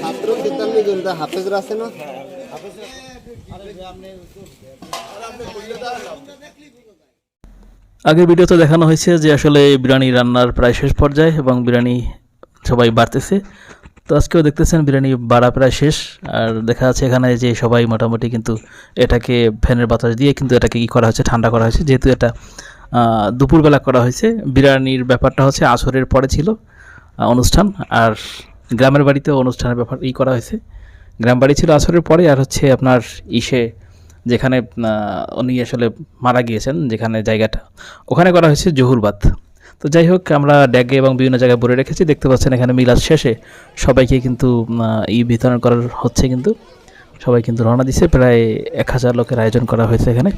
ছাত্র হাফেজরা আছে না আগের ভিডিওতে দেখানো হয়েছে যে আসলে বিরিয়ানি রান্নার প্রায় শেষ পর্যায়ে এবং বিরিয়ানি সবাই বাড়তেছে। তো আজকেও দেখতেছেন বিরিয়ানি বাড়া প্রায় শেষ। আর দেখা যাচ্ছে এখানে যে সবাই মোটামুটি কিন্তু এটাকে ফ্যানের বাতাস দিয়ে কিন্তু এটাকে কি করা হয়েছে, ঠান্ডা করা হয়েছে। যেহেতু এটা দুপুরবেলা করা হয়েছে, বিরিয়ানির ব্যাপারটা হচ্ছে আসরের পরে ছিল অনুষ্ঠান। আর গ্রামের বাড়িতেও অনুষ্ঠানের ব্যাপার ই করা হয়েছে। গ্রাম বাড়ি ছিল আসরের পরে, আর হচ্ছে আপনার ইসে যেখানে উনি আসলে মারা গিয়েছেন, যেখানে জায়গাটা, ওখানে করা হয়েছে জহুরবাদ তো যাই হোক আমরা ড্যাগে এবং বিভিন্ন জায়গায় ভরে রেখেছি। দেখতে পাচ্ছেন এখানে মিলাদ শেষে সবাইকে কিন্তু ই বিতরণ করার হচ্ছে কিন্তু, সবাই কিন্তু রওনা দিছে। প্রায় এক হাজার লোকের আয়োজন করা হয়েছে এখানে।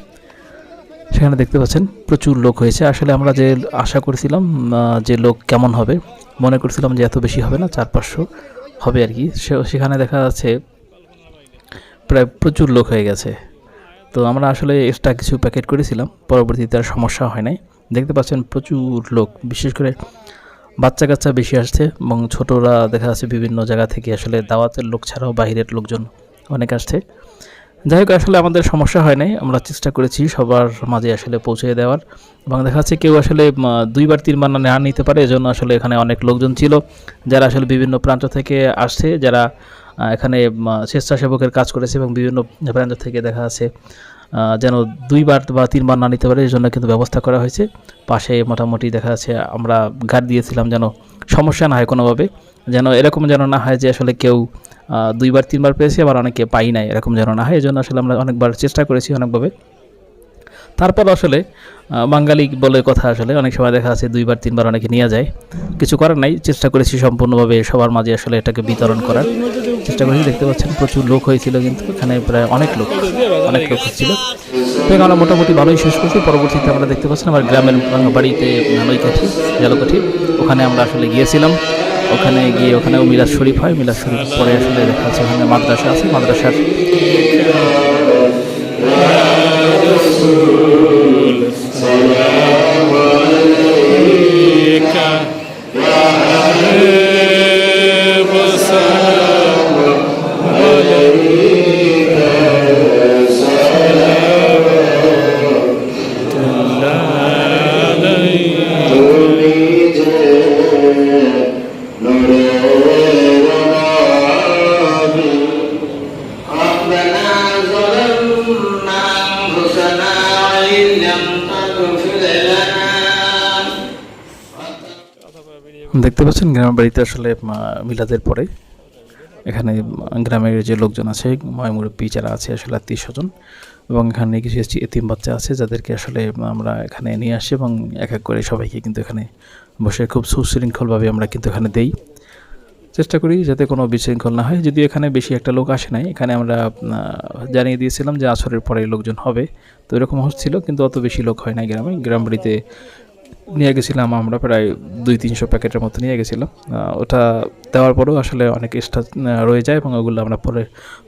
সেখানে দেখতে পাচ্ছেন প্রচুর লোক হয়েছে। আসলে আমরা যে আশা করেছিলাম যে লোক কেমন হবে, মনে করছিলাম যে এত বেশি হবে না, চার পাঁচশো হবে আর কি। সেখানে দেখা যাচ্ছে প্রায় প্রচুর লোক হয়ে গেছে। তো আমরা আসলে এক্সট্রা কিছু প্যাকেট করেছিলাম, পরবর্তীতে আর সমস্যা হয় নাই। দেখতে পাচ্ছেন প্রচুর লোক, বিশেষ করে বাচ্চা কাচ্চা বেশি আসছে এবং ছোটরা দেখা যাচ্ছে বিভিন্ন জায়গা থেকে আসলে দাওয়াতের লোক ছাড়াও বাইরের লোকজন অনেক আসছে। যাই হোক, আসলে আমাদের সমস্যা হয় নাই, আমরা চেষ্টা করেছি সবার মাঝে আসলে পৌঁছে দেওয়ার এবং দেখা যাচ্ছে কেউ আসলে দুইবার, তিনবার না নিতে পারে, এজন্য আসলে এখানে অনেক লোকজন ছিল যারা আসলে বিভিন্ন প্রান্ত থেকে আসছে, যারা এখানে স্বেচ্ছাসেবকের কাজ করেছে এবং বিভিন্ন প্রান্ত থেকে দেখা যাচ্ছে যেন দুইবার বা তিনবার না নিতে পারে এই জন্য কিন্তু ব্যবস্থা করা হয়েছে। পাশে মোটামুটি দেখা যাচ্ছে, আমরা গার্ড দিয়েছিলাম যেন সমস্যা না হয় কোনোভাবে। যেন এরকম যেন না হয় যে আসলে কেউ দুইবার, তিনবার পেয়েছে, আবার অনেকে পাই নাই, এরকম যেন না হয়। এই জন্য আসলে আমরা অনেকবার চেষ্টা করেছি অনেকভাবে। তারপর আসলে বাঙালি বলে কথা আসলে, অনেক সময় দেখা যাচ্ছে দুইবার, তিনবার অনেকে নিয়ে যায়। কিছু করার নাই, চেষ্টা করেছি সম্পূর্ণভাবে সবার মাঝে আসলে এটাকে বিতরণ করার। চেষ্টা করেছি, দেখতে পাচ্ছেন প্রচুর লোক হয়েছিল কিন্তু এখানে প্রায় অনেক লোক অনেক লোক হচ্ছিল। তো আমরা মোটামুটি ভালোই শেষ করছি। পরবর্তীতে আমরা দেখতে পাচ্ছেন আমার গ্রামের বাড়িতে নৈকাঠি জালকাঠি ওখানে আমরা আসলে গিয়েছিলাম। ওখানে গিয়ে ওখানেও মিলাদ শরীফ হয়। মিলাদ শরীফ পরে আসলে দেখা যাচ্ছে ওখানে মাদ্রাসা আছে, মাদ্রাসার দেখতে পাচ্ছেন, গ্রামের বাড়িতে আসলে মিলাদের পরে। এখানে গ্রামের যে লোকজন আছে ময়মুরব্বী যারা আছে, আসলে আত্মীয় স্বজন। এবং এখানে কিছু এতিম বাচ্চা আছে, যাদেরকে আসলে আমরা এখানে নিয়ে আসি এবং এক এক করে সবাইকে কিন্তু এখানে বসে খুব সুশৃঙ্খলভাবে আমরা কিন্তু এখানে দেই। চেষ্টা করি যাতে কোনো বিশৃঙ্খল না হয়। যদি এখানে বেশি একটা লোক আসে নাই। এখানে আমরা জানিয়ে দিয়েছিলাম যে আসরের পরে লোকজন হবে। তো এরকম হচ্ছিল, কিন্তু অত বেশি লোক হয় না গ্রামে। গ্রাম বাড়িতে নিয়ে গেছিলাম, আমরা প্রায় দুই তিনশো প্যাকেটের মতো নিয়ে গেছিলাম। ওটা দেওয়ার পরেও আসলে অনেক এক্সট্রা রয়ে যায় এবং ওগুলো আমরা পরে,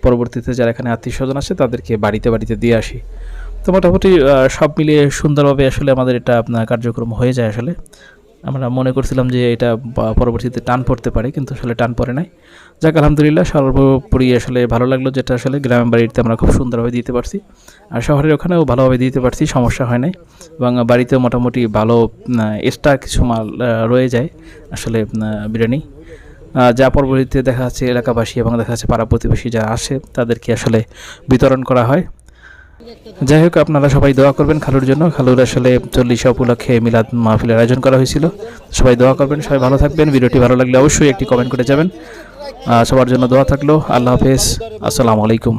পরবর্তীতে যারা এখানে আত্মীয় স্বজন আছে তাদেরকে বাড়িতে বাড়িতে দিয়ে আসি। তো মোটামুটি সব মিলিয়ে সুন্দরভাবে আসলে আমাদের এটা কার্যক্রম হয়ে যায় আসলে। আমরা মনে করছিলাম যে এটা পরবর্তীতে টান পড়তে পারে, কিন্তু আসলে টান পড়ে নাই। যাক, আলহামদুলিল্লাহ, সর্বোপরি আসলে ভালো লাগল যেটা আসলে গ্রামের বাড়িতে আমরা খুব সুন্দরভাবে দিতে পারছি। আর শহরের ওখানেও ভালোভাবে দিতে পারছি, সমস্যা হয় নাই। এবং বাড়িতেও মোটামুটি ভালো এক্সট্রা কিছু মাল রয়ে যায় আসলে বিরিয়ানি। যা পরবর্তীতে দেখা যাচ্ছে এলাকাবাসী এবং দেখা যাচ্ছে পাড়া প্রতিবেশী যারা আসে তাদেরকে আসলে বিতরণ করা হয়। যাই হোক, আপনারা সবাই দোয়া করবেন খালুর জন্য। খালুর আসলে চল্লিশ উপলক্ষে মিলাদ মাহফিলের আয়োজন করা হয়েছিল। সবাই দোয়া করবেন, সবাই ভালো থাকবেন। ভিডিওটি ভালো লাগলে অবশ্যই একটি কমেন্ট করে যাবেন। সবার জন্য দোয়া থাকল। আল্লাহ হাফেজ। আসসালামু আলাইকুম।